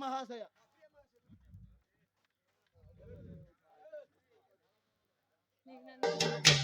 మహాశయ. ప్రియా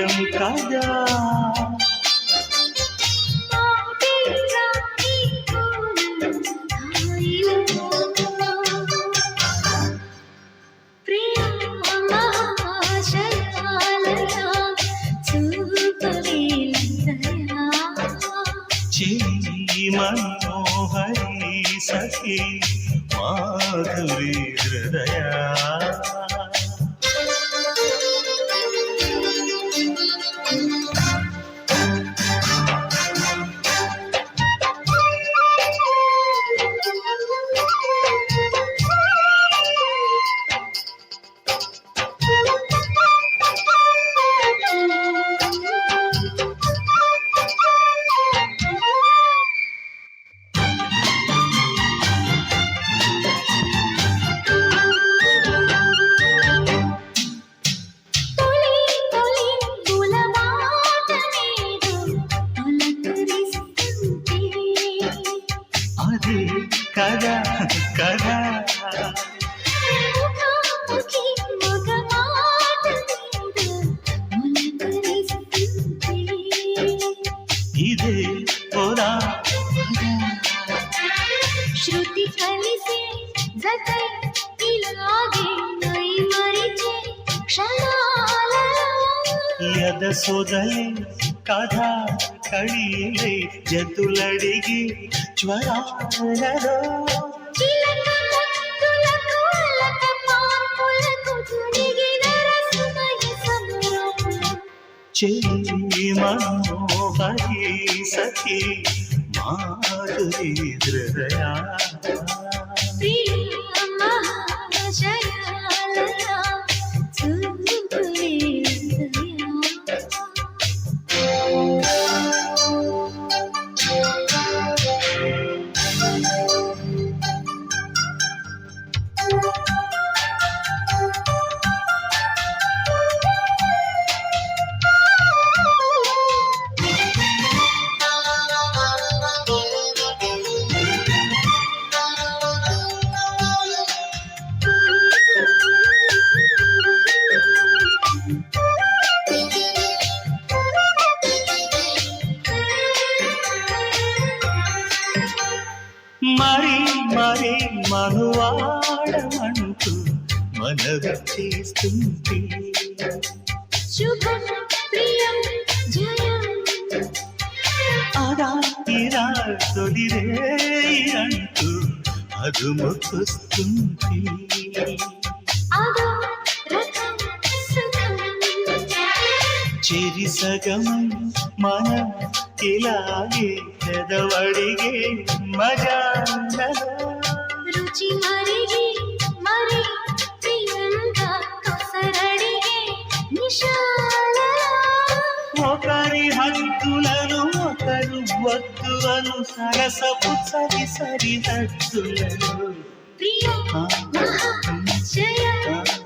ప్రియం కదా? మాటేరా నీ కోణం హాయిలో అలక పాన్పులకు తుడిగిన రసమయ సమరంలో చెలి మనోహరి సఖి మాధురి హృదయ ప్రియ మహాశయాలయా మనవి చేస్తుంది శుభం ప్రియం జయం. ఇరా తొలిరే అంటూ అదుముకొస్తుంది చెరి సగమై మన ఇలాగే పెదవడిగే మజాలలో రుచి మరి అను సరసపు సరి సరి హద్దులను ప్రియ మహాశయ లయ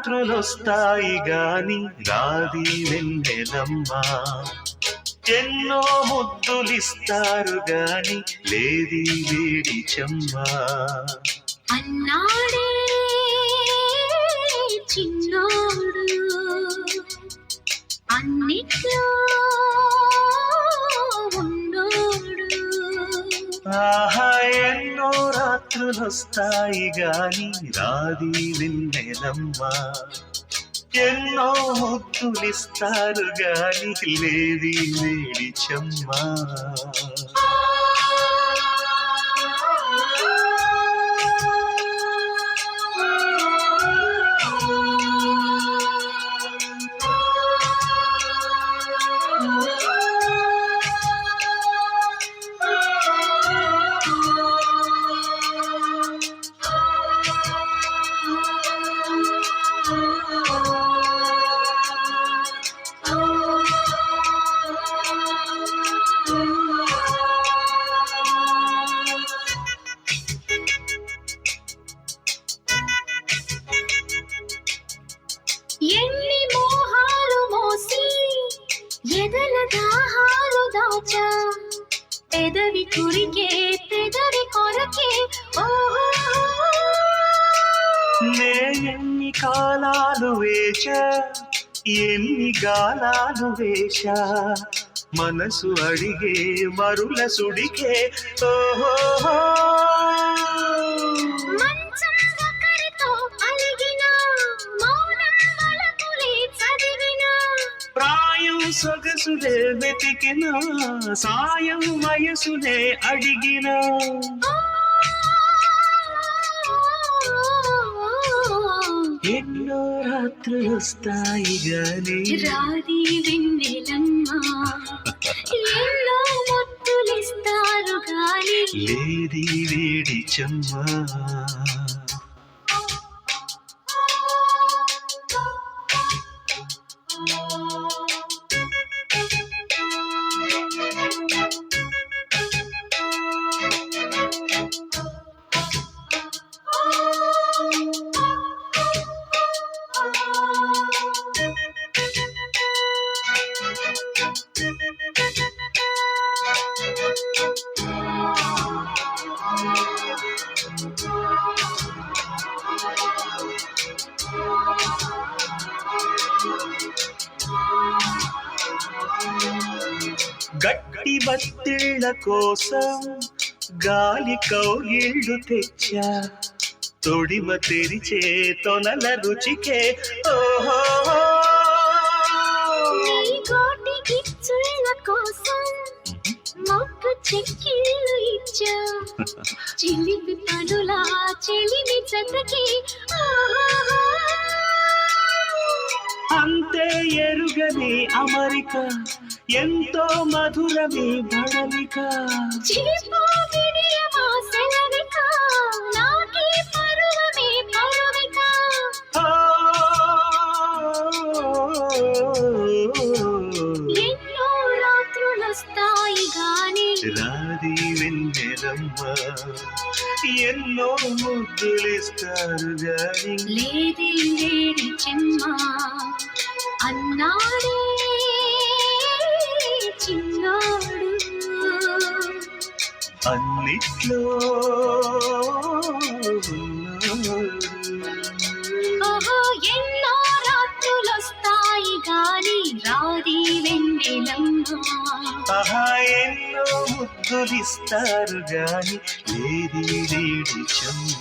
రాత్రులొస్తాయి గాని రాది వెన్నెలమ్మా. ఎన్నో ముద్దులిస్తారు గాని లేది వేడి చెమ్మా. అన్నాడే చిన్నోడు అన్నిట్లో ఉన్నోడు. ఆహా ఎన్నో రాత్రులొస్తాయి గాని రాది వెన్నెలమ్మా. ఎన్నో ముద్దులిస్తారు గాని లేది వేడి పెదవి కురికే పెదవి కొరకే నే ఎన్ని కాలాలు వేచా ఎన్ని గాలాలు వేశా మనసు అడిగే మరుల సుడికే ఓహో మంచం ఒకరితో అలిగిన మౌనం వలపులే చదివిన ప్రాయం సొగసులే వెతికిన సాయం వయసులే అడిగిన. ఎన్నో రాత్రులు వస్తాయి గాని. రాది వెన్నెలమ్మ ఎన్నో ముద్దులిస్తారు గాని. లేది వేడి చెమ్మా. గట్టి బత్తిళ్ళ కోసం గాలి కౌగిళ్ళు తెచ్చా. తొడిమ తెరిచే తొనల రుచికే. ఓహో! కోసం మొక్కు చెక్కిళ్ళు ఇచ్చా. చిలిపి పనులా చెలిమి చతకి అంతే ఎరుగని అమరిక ఎంతో మధురమి బడలిక రాది వెన్నెలమ్మ ఎన్నో ముద్దులిస్తారు గాని. లేది లేడి చెమ్మ. అన్నాడే చిన్నాడు అన్నిట్లో ఎన్నో రాత్రులొస్తాయి గాని రాది వెన్నెలమ్మ ఎన్నో ముద్దులిస్తారు గాని లేది లేడి చెమ్మ